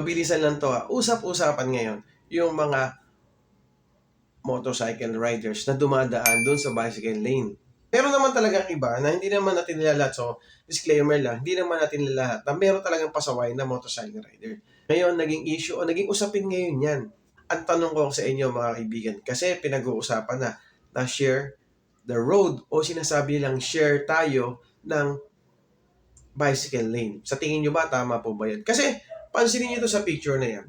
Mabilisan lang to ha. Usap-usapan ngayon yung mga motorcycle riders na dumadaan doon sa bicycle lane. Meron naman talagang iba na hindi naman natin nilalat. So, disclaimer lang, hindi naman natin nilalat na meron talagang pasaway na motorcycle rider. Ngayon, naging issue o naging usapin ngayon yan. Ang tanong ko sa inyo mga kaibigan, kasi pinag-uusapan na na share the road o sinasabi lang share tayo ng bicycle lane. Sa tingin nyo ba, tama po ba yan? Kasi, pansinin nyo to sa picture na yan.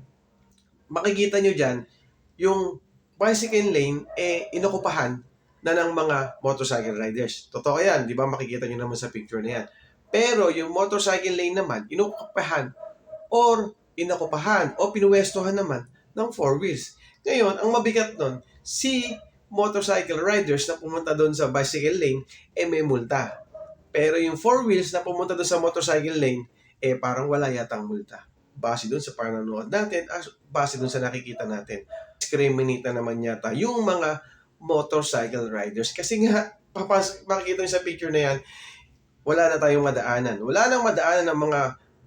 Makikita nyo dyan, yung bicycle lane, eh, inokupahan na ng mga motorcycle riders. Totoo yan, di ba? Makikita nyo naman sa picture na yan. Pero yung motorcycle lane naman, inokupahan or inakupahan o pinuwestohan naman ng four wheels. Ngayon, ang mabigat nun, si motorcycle riders na pumunta doon sa bicycle lane, eh may multa. Pero yung four wheels na pumunta doon sa motorcycle lane, eh parang wala yatang multa. Base doon sa pananood natin, as- base doon sa nakikita natin. Discriminate na naman yata yung mga motorcycle riders. Kasi nga, papas, makikita niyo sa picture na yan, wala na tayong madaanan. Wala nang madaanan ng mga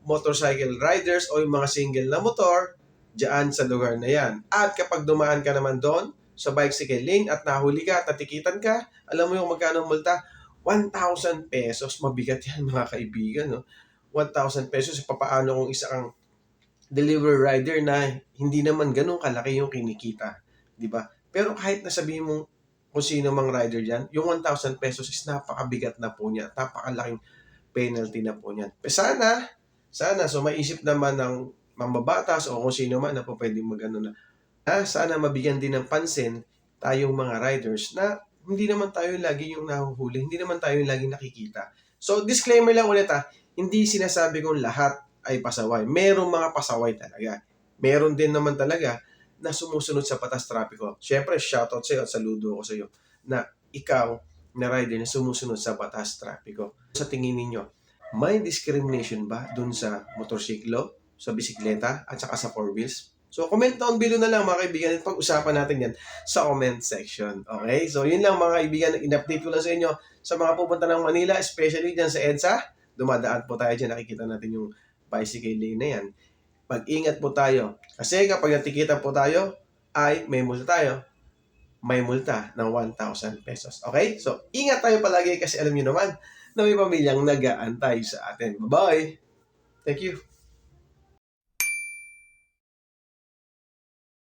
motorcycle riders o yung mga single na motor diyan sa lugar na yan. At kapag dumaan ka naman doon sa bicycle lane at nahuli ka at natikitan ka, alam mo yung magkano multa? 1,000 pesos. Mabigat yan mga kaibigan. No? 1,000 pesos. Papaano kung isa kang delivery rider na hindi naman ganun kalaki yung kinikita. Di ba? Pero kahit nasabihin mo kung sino mang rider dyan, yung 1,000 pesos is napakabigat na po niya. Napakalaking penalty na po niyan. Pero sana, sana, so maisip naman ng mambabatas o kung sino man na po pwedeng magano na, ah, sana mabigyan din ng pansin tayong mga riders na hindi naman tayo lagi yung nahuhuli, hindi naman tayo yung lagi nakikita. So, disclaimer lang ulit ha, hindi sinasabi kong lahat ay pasaway. Merong mga pasaway talaga. Meron din naman talaga na sumusunod sa patas trapiko. Siyempre, shoutout sa'yo at saludo ako sa'yo na ikaw na rider na sumusunod sa batas trapiko. Sa tingin ninyo, may discrimination ba dun sa motorsiklo, sa bisikleta, at saka sa four wheels? So, comment down below na lang mga kaibigan at pag-usapan natin yan sa comment section. Okay? So, yun lang mga kaibigan. In-update ko lang sa inyo sa mga pupunta ng Manila, especially dyan sa EDSA. Dumadaan po tayo dyan. Nakikita natin yung bicycle lane na yan. Pag-ingat po tayo. Kasi kapag natikitan po tayo, ay may multa tayo. May multa ng 1,000 pesos. Okay? So, ingat tayo palagi kasi alam niyo naman na may pamilyang nag-aantay sa atin. Bye-bye! Thank you.